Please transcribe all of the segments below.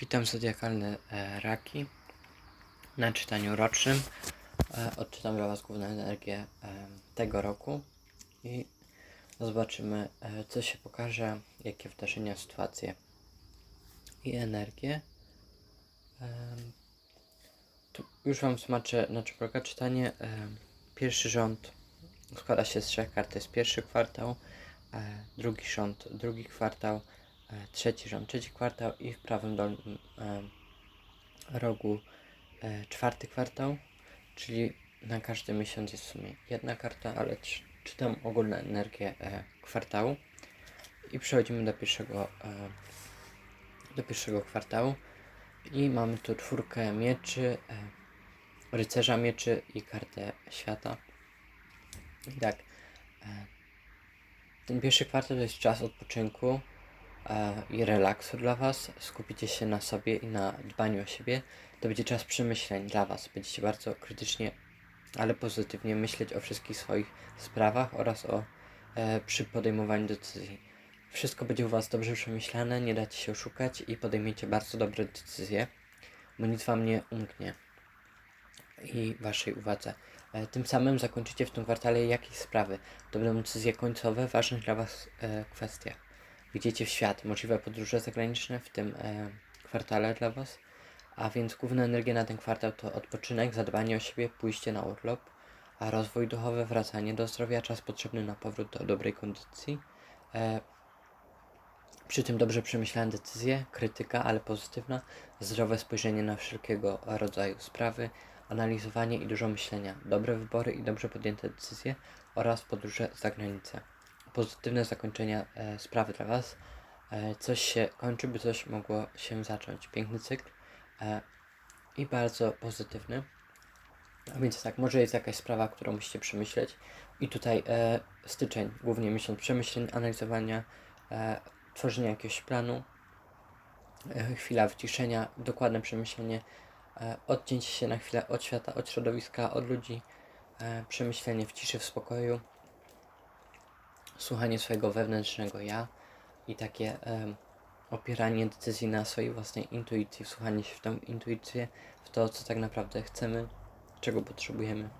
Witam zodiakalne e, raki na czytaniu rocznym. E, odczytam dla Was główną energię e, tego roku i zobaczymy, e, co się pokaże, jakie wydarzenia, sytuacje i energie. E, tu już Wam tłumaczę, na czym polega czytanie. E, pierwszy rząd składa się z trzech kart. To jest pierwszy kwartał, e, drugi rząd, drugi kwartał, trzeci rząd, trzeci kwartał i w prawym dolnym e, rogu e, czwarty kwartał, czyli na każdy miesiąc jest w sumie jedna karta, ale czy- czytam ogólną energię e, kwartału. I przechodzimy do pierwszego, e, do pierwszego kwartału. I mamy tu czwórkę mieczy, e, rycerza mieczy i kartę świata. I tak, e, ten pierwszy kwartał to jest czas odpoczynku. e, i relaksu dla Was. Skupicie się na sobie i na dbaniu o siebie. To będzie czas przemyśleń dla Was. Będziecie bardzo krytycznie, ale pozytywnie myśleć o wszystkich swoich sprawach oraz o e, przy podejmowaniu decyzji. Wszystko będzie u Was dobrze przemyślane, nie dacie się oszukać i podejmiecie bardzo dobre decyzje, bo nic Wam nie umknie i Waszej uwadze. E, Tym samym zakończycie w tym kwartale jakieś sprawy. To będą decyzje końcowe w ważnych dla Was e. Wyjdziecie w świat, możliwe podróże zagraniczne w tym e, kwartale dla Was. A więc główna energia na ten kwartał to odpoczynek, zadbanie o siebie, pójście na urlop, a rozwój duchowy, wracanie do zdrowia, czas potrzebny na powrót do dobrej kondycji. E, przy tym dobrze przemyślane decyzje, krytyka, ale pozytywna, zdrowe spojrzenie na wszelkiego rodzaju sprawy, analizowanie i dużo myślenia, dobre wybory i dobrze podjęte decyzje oraz podróże za granicę. Pozytywne zakończenia e, sprawy dla Was. E, coś się kończy, by coś mogło się zacząć. Piękny cykl e, i bardzo pozytywny. A więc tak, może jest jakaś sprawa, którą musicie przemyśleć. I tutaj e, styczeń, głównie miesiąc przemyśleń, analizowania, e, tworzenia jakiegoś planu, e, chwila wyciszenia, dokładne przemyślenie, e, odcięcie się na chwilę od świata, od środowiska, od ludzi, e, przemyślenie w ciszy, w spokoju, słuchanie swojego wewnętrznego ja i takie em, opieranie decyzji na swojej własnej intuicji, wsłuchanie się w tą intuicję, w to, co tak naprawdę chcemy, czego potrzebujemy.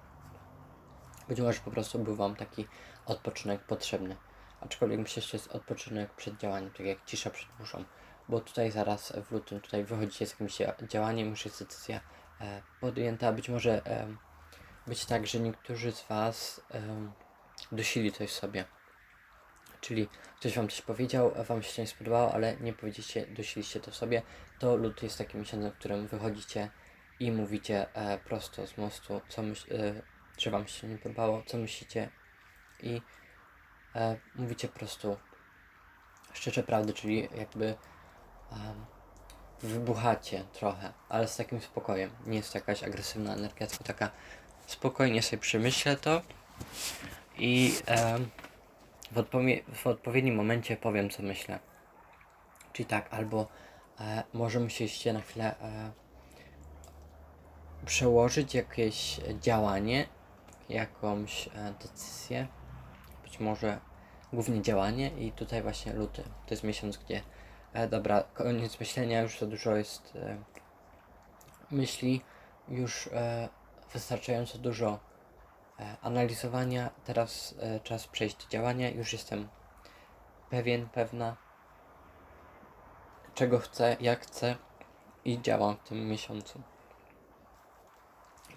Być może po prostu był Wam taki odpoczynek potrzebny. Aczkolwiek myślę, że jest odpoczynek przed działaniem, tak jak cisza przed burzą. Bo tutaj zaraz w lutym tutaj wychodzicie z jakimś dzia- działaniem, już jest decyzja e, podjęta. Być może em, być tak, że niektórzy z Was dusili coś sobie. Czyli ktoś Wam coś powiedział, a Wam się nie spodobało, ale nie powiedzieliście, dusiliście to sobie. To luty jest takim miesiącem, w którym wychodzicie i mówicie e, prosto z mostu, co myśl, e, że Wam się nie podobało, co myślicie i e, mówicie po prostu szczerze prawdy, czyli jakby wybuchacie trochę, ale z takim spokojem. Nie jest to jakaś agresywna energia, tylko taka spokojnie sobie przemyślę to i w, odpowie- w odpowiednim momencie powiem, co myślę. Czyli tak, albo e, może musieliście na chwilę e, przełożyć jakieś działanie, jakąś e, decyzję, być może głównie działanie i tutaj właśnie luty. To jest miesiąc, gdzie e, dobra, koniec myślenia, już za dużo jest e, myśli, już e, wystarczająco dużo analizowania, teraz e, czas przejść do działania, już jestem pewien, pewna czego chcę, jak chcę i działam w tym miesiącu.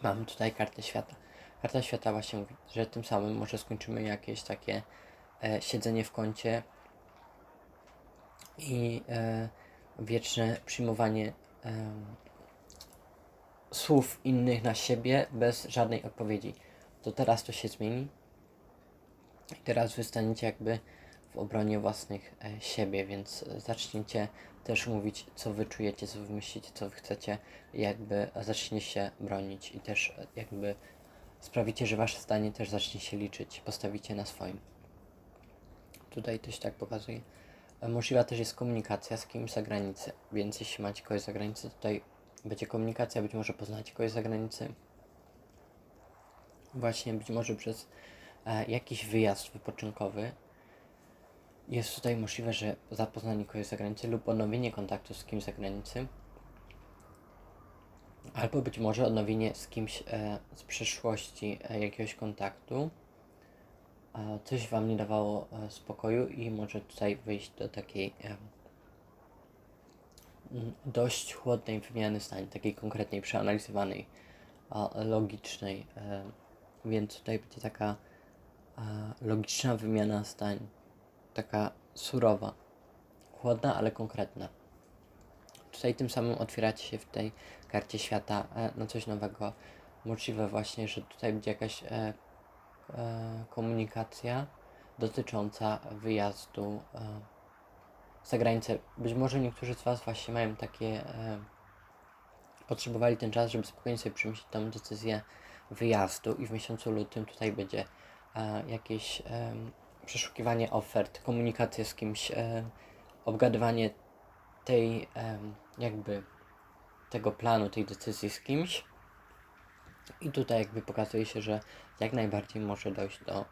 Mam tutaj kartę świata. Karta świata właśnie mówi, że tym samym może skończymy jakieś takie e, siedzenie w kącie i e, wieczne przyjmowanie em, słów innych na siebie bez żadnej odpowiedzi. To teraz to się zmieni. I teraz wy staniecie jakby w obronie własnych e, siebie, więc e, zaczniecie też mówić, co wy czujecie, co wy myślicie, co wy chcecie, jakby zacznie się bronić i też e, jakby sprawicie, że wasze zdanie też zacznie się liczyć, postawicie na swoim. Tutaj też tak pokazuje. E, Możliwa też jest komunikacja z kimś z zagranicy, więc jeśli macie kogoś z zagranicy, tutaj będzie komunikacja, być może poznacie kogoś z zagranicy. Właśnie być może przez e, jakiś wyjazd wypoczynkowy jest tutaj możliwe, że zapoznanie kogoś z zagranicy lub odnowienie kontaktu z kimś z zagranicy albo być może odnowienie z kimś e, z przeszłości e, jakiegoś kontaktu. E, coś Wam nie dawało e, spokoju i może tutaj wyjść do takiej e, m, dość chłodnej wymiany zdań, takiej konkretnej, przeanalizowanej, logicznej. E, więc tutaj będzie taka logiczna wymiana zdań, taka surowa, chłodna, ale konkretna. Tutaj tym samym otwieracie się w tej karcie świata e, na coś nowego. Możliwe właśnie, że tutaj będzie jakaś e, e, komunikacja dotycząca wyjazdu e, za granicę. Być może niektórzy z Was właśnie mają takie, e, potrzebowali ten czas, żeby spokojnie sobie przemyśleć tą decyzję wyjazdu i w miesiącu lutym tutaj będzie e, jakieś e, przeszukiwanie ofert, komunikacja z kimś, e, obgadywanie tej em, jakby tego planu, tej decyzji z kimś. I tutaj jakby pokazuje się, że jak najbardziej może dojść do e,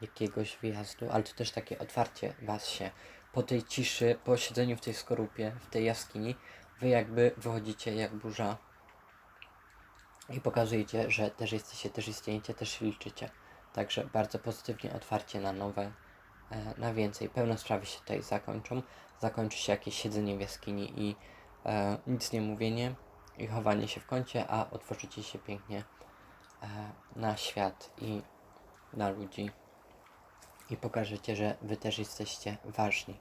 jakiegoś wyjazdu, ale to też takie otwarcie was się po tej ciszy, po siedzeniu w tej skorupie, w tej jaskini, wy jakby wychodzicie jak burza i pokazujecie, że też jesteście, też istniejecie, też liczycie. Także bardzo pozytywnie otwarcie na nowe, e, na więcej. Pełne sprawy się tutaj zakończą. Zakończy się jakieś siedzenie w jaskini i e, nic nie mówienie i chowanie się w kącie, a otworzycie się pięknie e, na świat i na ludzi i pokażecie, że wy też jesteście ważni.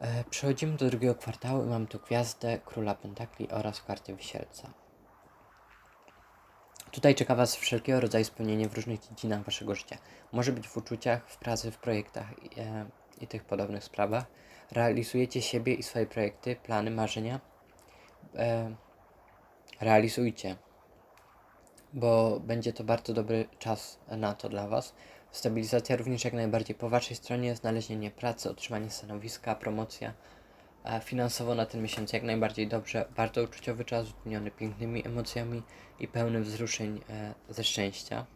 E, przechodzimy do drugiego kwartału i mam tu gwiazdę Króla Pentakli oraz kartę Wisielca. Tutaj czeka Was wszelkiego rodzaju spełnienie w różnych dziedzinach Waszego życia. Może być w uczuciach, w pracy, w projektach i, e, i tych podobnych sprawach. Realizujecie siebie i swoje projekty, plany, marzenia. E, realizujcie, bo będzie to bardzo dobry czas na to dla Was. Stabilizacja również jak najbardziej po Waszej stronie, znalezienie pracy, otrzymanie stanowiska, promocja. Finansowo na ten miesiąc jak najbardziej dobrze, bardzo uczuciowy czas, wypełniony pięknymi emocjami i pełny wzruszeń e, ze szczęścia.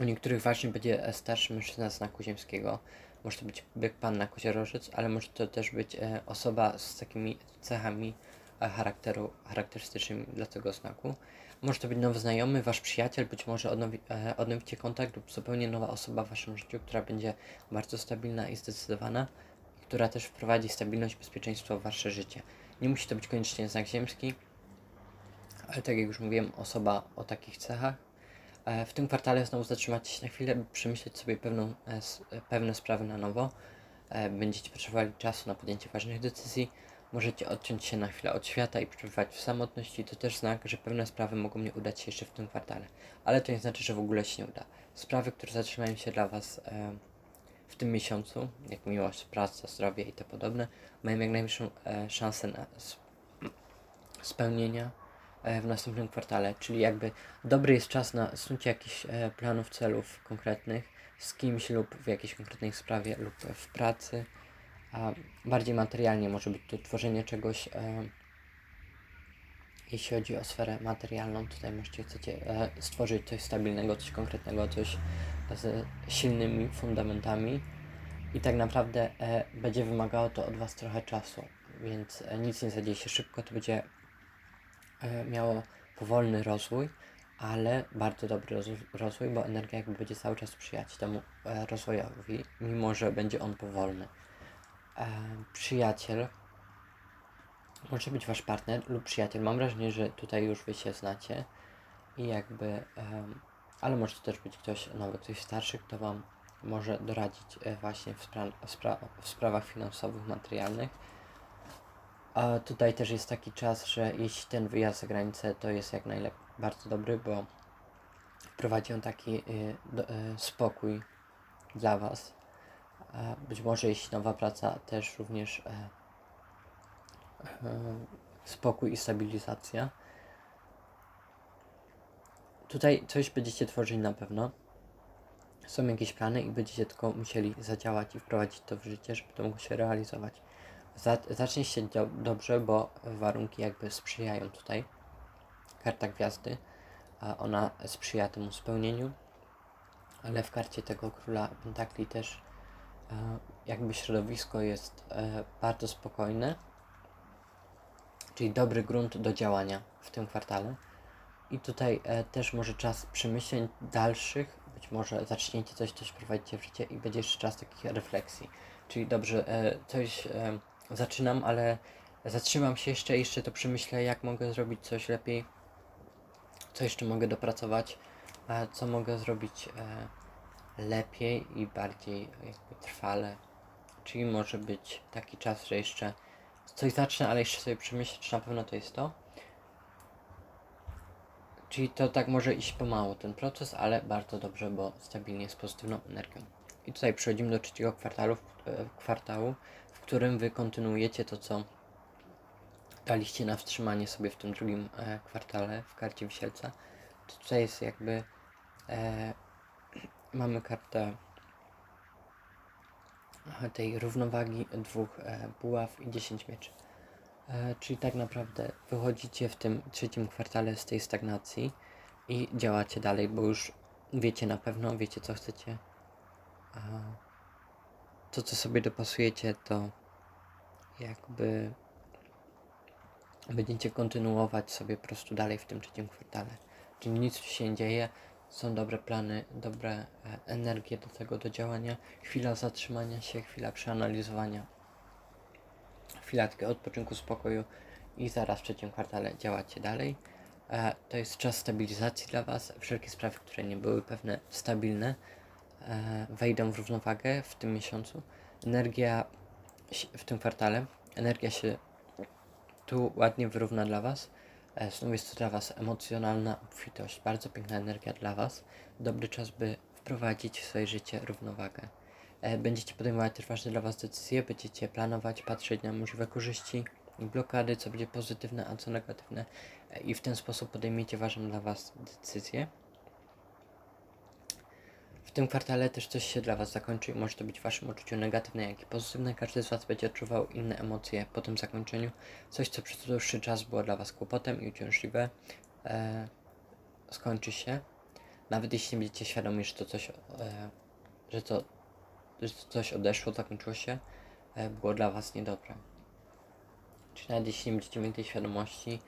U niektórych ważny będzie e, starszy mężczyzna znaku ziemskiego. Może to być byk pan na koziorożec, ale może to też być e, osoba z takimi cechami charakteru charakterystycznymi dla tego znaku. Może to być nowy znajomy, wasz przyjaciel, być może odnowi, e, odnowicie kontakt lub zupełnie nowa osoba w waszym życiu, która będzie bardzo stabilna i zdecydowana, która też wprowadzi stabilność i bezpieczeństwo w wasze życie. Nie musi to być koniecznie znak ziemski, ale tak jak już mówiłem, osoba o takich cechach. E, W tym kwartale znowu zatrzymacie się na chwilę, by przemyśleć sobie pewną, e, e, pewne sprawy na nowo. Będziecie potrzebowali czasu na podjęcie ważnych decyzji. Możecie odciąć się na chwilę od świata i przebywać w samotności. To też znak, że pewne sprawy mogą nie udać się jeszcze w tym kwartale. Ale to nie znaczy, że w ogóle się nie uda. Sprawy, które zatrzymają się dla Was w tym miesiącu, jak miłość, praca, zdrowie i te podobne, mają jak najwyższą e, szansę na spełnienia e, w następnym kwartale, czyli jakby dobry jest czas na snucie jakichś e, planów, celów konkretnych z kimś lub w jakiejś konkretnej sprawie lub w pracy, a bardziej materialnie może być to tworzenie czegoś, e, jeśli chodzi o sferę materialną, tutaj możecie, chcecie e, stworzyć coś stabilnego, coś konkretnego, coś z silnymi fundamentami i tak naprawdę e, będzie wymagało to od Was trochę czasu, więc e, nic nie zadzieje się szybko, to będzie miało powolny rozwój, ale bardzo dobry roz- rozwój, bo energia jakby będzie cały czas sprzyjać temu rozwojowi, mimo że będzie on powolny. Przyjaciel może być wasz partner lub przyjaciel. Mam wrażenie, że tutaj już wy się znacie i jakby, em, ale może to też być ktoś nowy, ktoś starszy, kto wam może doradzić e, właśnie w, spra- spra- w sprawach finansowych, materialnych. A tutaj też jest taki czas, że jeśli ten wyjazd za granicę to jest jak najlepiej bardzo dobry, bo wprowadzi on taki y, do, y, spokój dla Was. A być może jeśli nowa praca też również e, spokój i stabilizacja. Tutaj coś będziecie tworzyć na pewno. Są jakieś plany i będziecie tylko musieli zadziałać i wprowadzić to w życie, żeby to mogło się realizować. Za, zacznie się do, dobrze, bo warunki jakby sprzyjają tutaj. Karta gwiazdy, ona sprzyja temu spełnieniu, ale w karcie tego króla pentakli też e, jakby środowisko jest e, bardzo spokojne. Czyli dobry grunt do działania w tym kwartale. I tutaj e, też może czas przemyśleń dalszych, być może zaczniecie coś, coś prowadzicie w życie i będzie jeszcze czas takich refleksji. Czyli dobrze, e, coś e, zaczynam, ale zatrzymam się jeszcze, jeszcze to przemyślę, jak mogę zrobić coś lepiej, co jeszcze mogę dopracować, a co mogę zrobić e, lepiej i bardziej jakby trwale. Czyli może być taki czas, że jeszcze coś zacznę, ale jeszcze sobie przemyślę, czy na pewno to jest to. Czyli to tak może iść pomału ten proces, ale bardzo dobrze, bo stabilnie z pozytywną energią. I tutaj przechodzimy do trzeciego kwartału, e, kwartału, w którym wy kontynuujecie to, co daliście na wstrzymanie sobie w tym drugim e, kwartale w karcie wisielca. To tutaj jest jakby e, mamy kartę tej równowagi dwóch e, buław i 10 mieczy. E, czyli tak naprawdę wychodzicie w tym trzecim kwartale z tej stagnacji i działacie dalej, bo już wiecie na pewno, wiecie co chcecie. A to, co sobie dopasujecie, to jakby będziecie kontynuować sobie po prostu dalej w tym trzecim kwartale. Czyli nic się nie dzieje, są dobre plany, dobre e, energie do tego, do działania, chwila zatrzymania się, chwila przeanalizowania, chwila odpoczynku, spokoju i zaraz w trzecim kwartale działacie dalej. E, to jest czas stabilizacji dla Was. Wszelkie sprawy, które nie były pewne, stabilne, e, wejdą w równowagę w tym miesiącu. Energia w tym kwartale, energia się tu ładnie wyrówna dla Was. E, Znów jest to dla Was emocjonalna obfitość, bardzo piękna energia dla Was. Dobry czas, by wprowadzić w swoje życie równowagę. E, Będziecie podejmować też ważne dla Was decyzje, będziecie planować, patrzeć na możliwe korzyści blokady, co będzie pozytywne, a co negatywne e, i w ten sposób podejmiecie ważne dla Was decyzje. Tym kwartale też coś się dla Was zakończy i może to być w Waszym odczuciu negatywne, jak i pozytywne. Każdy z Was będzie odczuwał inne emocje po tym zakończeniu. Coś, co przez dłuższy czas było dla Was kłopotem i uciążliwe, e, skończy się. Nawet jeśli nie będziecie świadomi, że to coś, e, że to, że to coś odeszło, zakończyło się, e, było dla Was niedobre. Czy nawet jeśli nie będziecie mieli tej świadomości,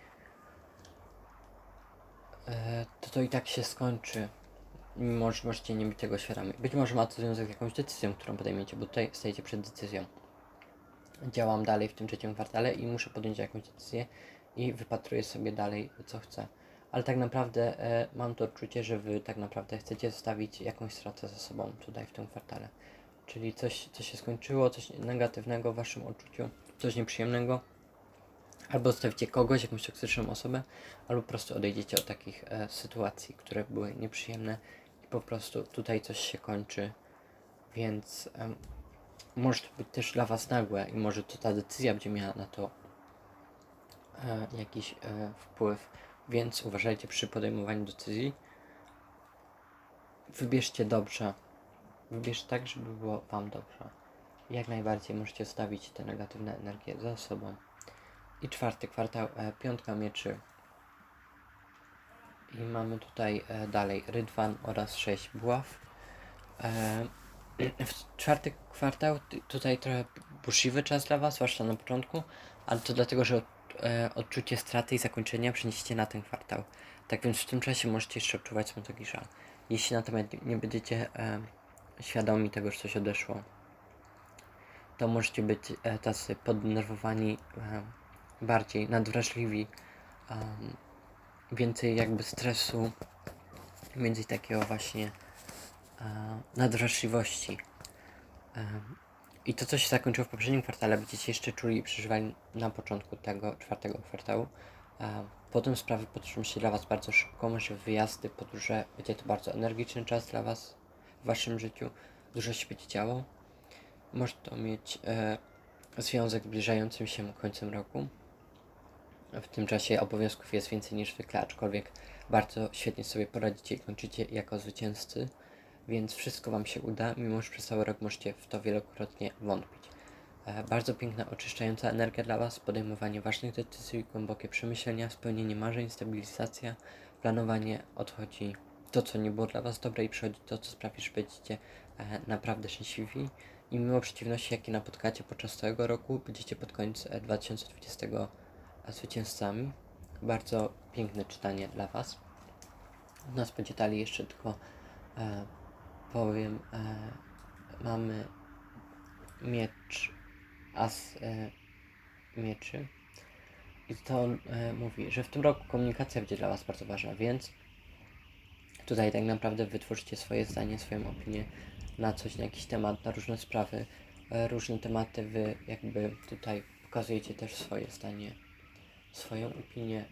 e, to to i tak się skończy mimo że możecie nie być tego świadomi. Być może ma to związek z jakąś decyzją, którą podejmiecie, bo tutaj stajecie przed decyzją. Działam dalej w tym trzecim kwartale i muszę podjąć jakąś decyzję i wypatruję sobie dalej, co chcę. Ale tak naprawdę e, mam to odczucie, że wy tak naprawdę chcecie zostawić jakąś stratę za sobą tutaj w tym kwartale. Czyli coś, co się skończyło, coś negatywnego w waszym odczuciu, coś nieprzyjemnego. Albo zostawicie kogoś, jakąś toksyczną osobę, albo po prostu odejdziecie od takich e, sytuacji, które były nieprzyjemne i po prostu tutaj coś się kończy, więc em, może to być też dla Was nagłe i może to ta decyzja będzie miała na to e, jakiś e, wpływ, więc uważajcie przy podejmowaniu decyzji. Wybierzcie dobrze, wybierz tak, żeby było Wam dobrze. Jak najbardziej możecie stawić te negatywne energie za sobą. I czwarty kwartał, e, piątka mieczy. I mamy tutaj e, dalej rydwan oraz sześć buław. E, w czwarty kwartał tutaj trochę burzliwy czas dla Was, zwłaszcza na początku, ale to dlatego, że od, e, odczucie straty i zakończenia przeniesiecie na ten kwartał. Tak więc w tym czasie możecie jeszcze odczuwać smutek żal. Jeśli natomiast nie będziecie e, świadomi tego, że coś odeszło, to możecie być e, tacy poddenerwowani, e, bardziej nadwrażliwi, em, więcej jakby stresu, więcej takiego właśnie e, nadwrażliwości. Em, I to, co się zakończyło w poprzednim kwartale, będziecie jeszcze czuli i przeżywali na początku tego czwartego kwartału. E, Potem sprawy potoczą się dla Was bardzo szybko, może wyjazdy, podróże, będzie to bardzo energiczny czas dla Was w Waszym życiu, dużo się będzie działo. Może to mieć e, związek z zbliżającym się końcem roku. W tym czasie obowiązków jest więcej niż zwykle, aczkolwiek bardzo świetnie sobie poradzicie i kończycie jako zwycięzcy, więc wszystko Wam się uda, mimo że przez cały rok możecie w to wielokrotnie wątpić. E, bardzo piękna, oczyszczająca energia dla Was, podejmowanie ważnych decyzji, głębokie przemyślenia, spełnienie marzeń, stabilizacja, planowanie, odchodzi to, co nie było dla Was dobre i przychodzi to, co sprawi, że będziecie e, naprawdę szczęśliwi. I mimo przeciwności, jakie napotkacie podczas całego roku, będziecie pod koniec e, 2020 zwycięzcami. Bardzo piękne czytanie dla Was. U nas będzie dalej jeszcze tylko e, powiem, e, mamy miecz, as e, mieczy. I to on e, mówi, że w tym roku komunikacja będzie dla Was bardzo ważna, więc tutaj tak naprawdę wytworzycie swoje zdanie, swoją opinię na coś, na jakiś temat, na różne sprawy, e, różne tematy. Wy jakby tutaj pokazujecie też swoje zdanie, swoją opinię,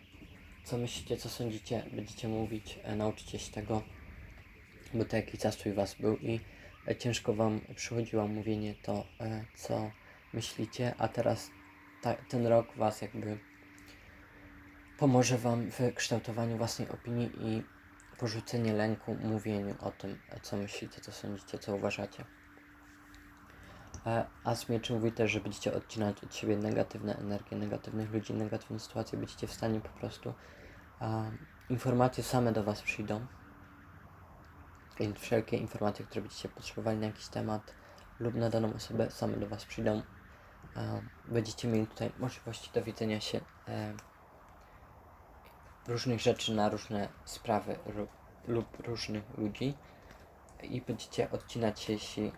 co myślicie, co sądzicie, będziecie mówić, e, nauczycie się tego, bo to jakiś zastój Was był i e, ciężko Wam przychodziło mówienie to, e, co myślicie, a teraz ta, ten rok Was jakby pomoże Wam w kształtowaniu własnej opinii i porzucenie lęku, mówieniu o tym, co myślicie, co sądzicie, co uważacie. A z mieczy mówi też, że będziecie odcinać od siebie negatywne energie, negatywnych ludzi, negatywne sytuacje. Będziecie w stanie po prostu a, informacje same do Was przyjdą. Więc wszelkie informacje, które będziecie potrzebowali na jakiś temat lub na daną osobę, same do Was przyjdą. A, będziecie mieli tutaj możliwości dowiedzenia się e, różnych rzeczy na różne sprawy lub, lub różnych ludzi i będziecie odcinać się, jeśli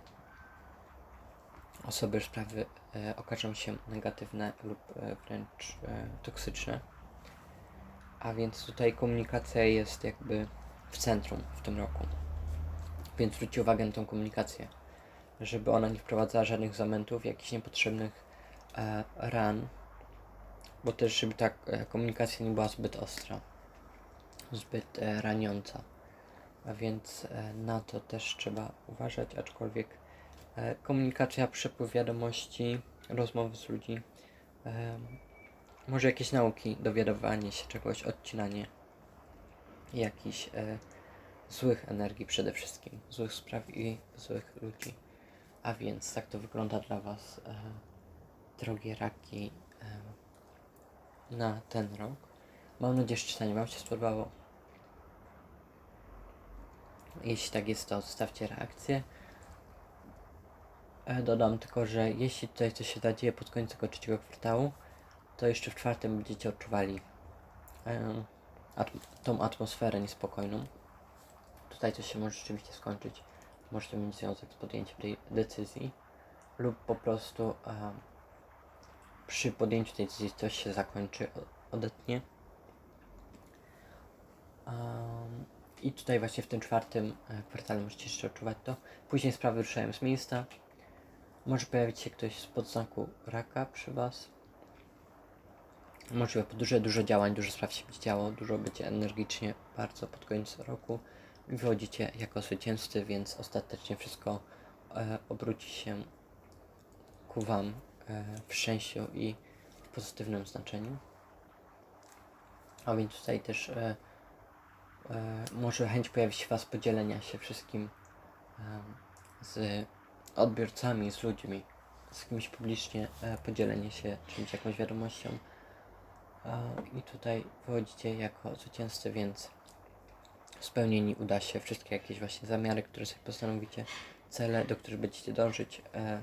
osoby, sprawy e, okażą się negatywne lub e, wręcz e, toksyczne. A więc tutaj komunikacja jest jakby w centrum w tym roku. Więc zwróćcie uwagę na tą komunikację, żeby ona nie wprowadzała żadnych zamętów, jakichś niepotrzebnych e, ran, bo też żeby ta e, komunikacja nie była zbyt ostra, zbyt e, raniąca. A więc e, na to też trzeba uważać, aczkolwiek komunikacja, przepływ wiadomości, rozmowy z ludzi, e, może jakieś nauki, dowiadywanie się czegoś, odcinanie jakichś e, złych energii przede wszystkim, złych spraw i złych ludzi. A więc tak to wygląda dla Was, e, drogie raki, e, na ten rok. Mam nadzieję, że czytanie Wam się spodobało. Jeśli tak jest, to zostawcie reakcję. E, Dodam tylko, że jeśli tutaj coś się zadzieje pod koniec tego trzeciego kwartału, to jeszcze w czwartym będziecie odczuwali e, atm tą atmosferę niespokojną. Tutaj coś się może rzeczywiście skończyć. Może to mieć związek z podjęciem tej decyzji, lub po prostu e, przy podjęciu tej decyzji coś się zakończy, odetnie. I tutaj właśnie w tym czwartym e, kwartale możecie jeszcze odczuwać to. Później sprawy ruszają z miejsca. Może pojawić się ktoś z podznaku raka przy Was. Możliwe dużo, dużo działań, dużo spraw się będzie działo, dużo będzie energicznie bardzo pod koniec roku. Wychodzicie jako zwycięzcy, więc ostatecznie wszystko e, obróci się ku Wam e, w szczęściu i w pozytywnym znaczeniu. A więc tutaj też e, e, może chęć pojawi się Was podzielenia się wszystkim em, z odbiorcami, z ludźmi, z kimś publicznie, e, podzielenie się czymś, jakąś wiadomością. E, I tutaj wychodzicie jako zwycięzcy, więc spełnieni uda się wszystkie jakieś właśnie zamiary, które sobie postanowicie, cele, do których będziecie dążyć, e,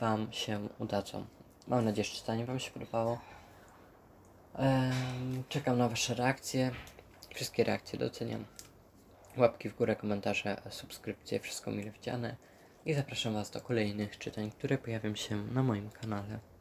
Wam się udadzą. Mam nadzieję, że czytanie Wam się podobało. Em, czekam na Wasze reakcje. Wszystkie reakcje doceniam. Łapki w górę, komentarze, subskrypcje, wszystko mile widziane. I zapraszam Was do kolejnych czytań, które pojawią się na moim kanale.